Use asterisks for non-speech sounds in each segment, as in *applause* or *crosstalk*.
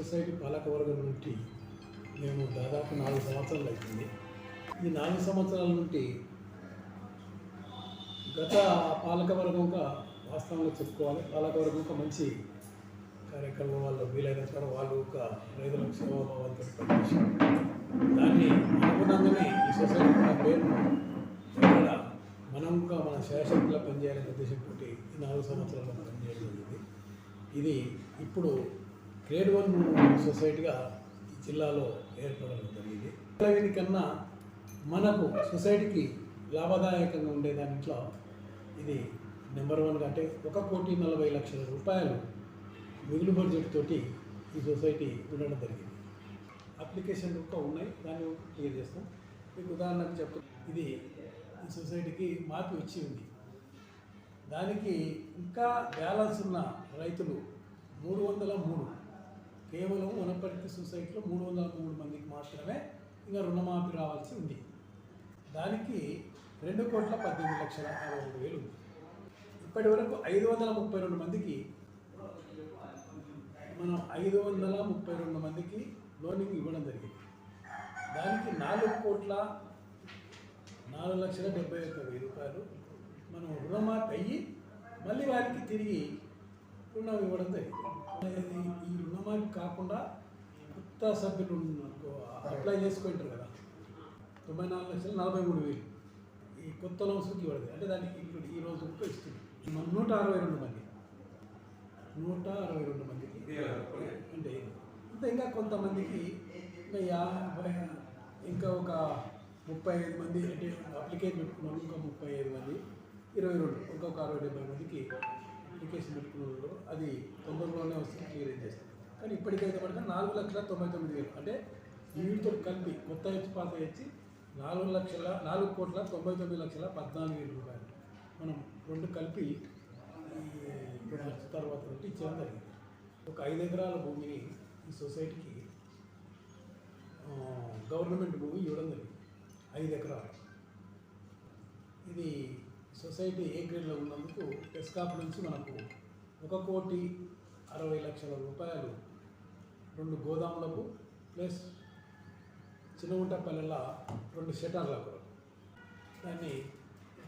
Society పాలకవర్గం నుండి మేము దాదాపు నాలుగు సంవత్సరాలు అవుతుంది ఈ నాలుగు సంవత్సరాల నుండి గత పాలకవర్గం ఒక వాస్తవంలో చెప్పుకోవాలి. పాలకవర్గం ఒక మంచి కార్యక్రమం. వాళ్ళు వీలైనంత వాళ్ళు ఒక రైతుల సేవాభావంతో దాన్ని అనుగుణంగానే ఈ సొసైటీ మన పేరును మనం ఇంకా మన శాసకులా పనిచేయాలనే ఉద్దేశంతో ఈ నాలుగు సంవత్సరాలు మనం పనిచేయడం జరిగింది. ఇది ఇప్పుడు గ్రేడ్ వన్ సొసైటీగా ఈ జిల్లాలో ఏర్పడడం జరిగింది. దీనికన్నా మనకు సొసైటీకి లాభదాయకంగా ఉండే దాంట్లో ఇది నెంబర్ వన్ అంటే ఒక కోటి నలభై లక్షల రూపాయలు మిగులు బడ్జెట్ తోటి ఈ సొసైటీ ఉండడం జరిగింది. అప్లికేషన్ ఇంకా ఉన్నాయి దాన్ని క్లియర్ చేస్తాం. మీకు ఉదాహరణకు చెప్తా ఇది ఈ సొసైటీకి మార్పు ఇచ్చి ఉంది. దానికి ఇంకా బ్యాలెన్స్ ఉన్న రైతులు మూడు వందల మూడు కేవలం వనపర్తి సొసైటీలో మూడు వందల మూడు మందికి మాత్రమే ఇంకా రుణమాఫీ రావాల్సి ఉంది. దానికి రెండు కోట్ల పద్దెనిమిది లక్షల అరవై మూడు వేలు ఉంది. ఇప్పటి వరకు ఐదు వందల ముప్పై రెండు మందికి మనం ఐదు వందల ముప్పై రెండు మందికి లోనింగ్ ఇవ్వడం జరిగింది. దానికి నాలుగు కోట్ల నాలుగు లక్షల డెబ్బై ఒక్క వెయ్యి రూపాయలు మనం రుణమాఫీ అయ్యి మళ్ళీ వారికి తిరిగి రుణం ఇవ్వడం జరిగింది. ఈ రుణమాఫీ కాకుండా కొత్త సభ్యులు అనుకో అప్లై చేసుకుంటారు కదా. తొంభై నాలుగు లక్షలు నలభై మూడు వేలు. ఈ కొత్త లోన్స్కి ఇవ్వడం అంటే దానికి ఇప్పుడు ఈ రోజు ఇస్తుంది మన నూట అరవై రెండు మంది. నూట అరవై రెండు మందికి అంటే ఇంకా ఇంకా కొంతమందికి ఇంకా యాభై ఇంకా ఒక ముప్పై ఐదు మంది అంటే అప్లికేషన్ పెట్టుకున్నాం ఇంకా ముప్పై ఐదు మంది ఇరవై రెండు ఇంకొక అరవై డెబ్బై మందికి అప్లికేషన్ పెట్టుకున్నారు అది తొందరలోనే వస్తుంది క్లియర్ చేస్తారు కానీ ఇప్పటికైతే మనకు నాలుగు లక్షల తొంభై తొమ్మిది వేలు. అంటే వీటితో కలిపి కొత్త హెచ్చు పాత హెచ్చి నాలుగు లక్షల నాలుగు కోట్ల తొంభై తొమ్మిది లక్షల పద్నాలుగు వేల రూపాయలు. మనం రెండు కలిపి తర్వాత నుండి ఇచ్చేయడం జరిగింది. ఒక ఐదు ఎకరాల భూమిని ఈ సొసైటీకి గవర్నమెంట్ భూమి ఇవ్వడం జరిగింది. ఐదు ఎకరాలు. ఇది సొసైటీ ఏ గ్రేడ్లో ఉన్నందుకు ఎస్కాప్ నుంచి మనకు ఒక కోటి అరవై లక్షల రూపాయలు రెండు గోదాములకు ప్లస్ చిన్నగుంటపల్లెల రెండు షటర్ల కొరకు దాన్ని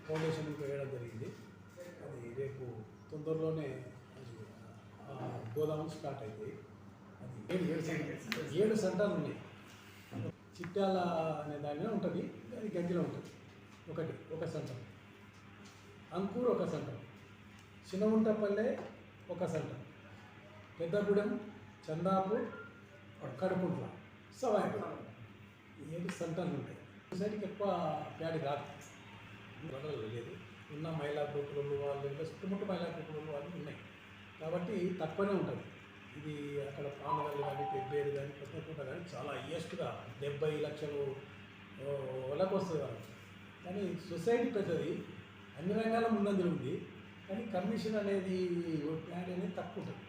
ఫౌండేషన్కి వేయడం జరిగింది. అది రేపు తొందరలోనే అది గోదాము స్టార్ట్ అయింది. అది ఏడు ఏడు ఏడు సెంటర్లు ఉన్నాయి. చిట్టాల అనే దానిలో ఉంటుంది అది గంజిలో ఉంటుంది. ఒకటి ఒక సెంటర్. అంకూర్ ఒక సెంటర్ చిన్నగుంటపల్లె ఒక సెంటర్ పెద్దగూడెం చందాపూర్ కడుపుంట్ల సవాయిపురం ఏడు సెంటర్లు ఉంటాయి. సైడ్కి ఎక్కువ ప్యాడి రాదు వదలలు లేదు. ఉన్న మహిళా గ్రూపులు వాళ్ళు ఇంకా చుట్టుముట్టు మహిళా గ్రూపులు వాళ్ళు ఉన్నాయి. కాబట్టి తక్కువనే ఉంటుంది. ఇది అక్కడ పానగల్ కానీ పెబ్బేరు కానీ పెద్దకుంట కానీ చాలా హయ్యెస్ట్గా డెబ్బై లక్షలు ఓ, వాళ్ళకు వస్తుంది కానీ సొసైటీ పెద్దది అన్ని రంగాల ముందంజలు ఉంది. కానీ కమిషన్ అనేది ప్లాన్ అనేది తక్కువ ఉంటుంది.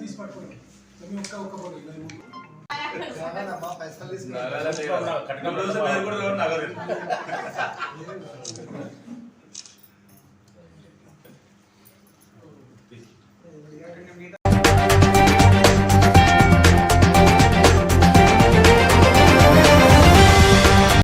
తీసి పట్టుకోండి. మేము ఒక్క ఒక్క ఫోటో ఇలా ముందు. కట్నం రోజు మీరు కూడా నగదు *laughs*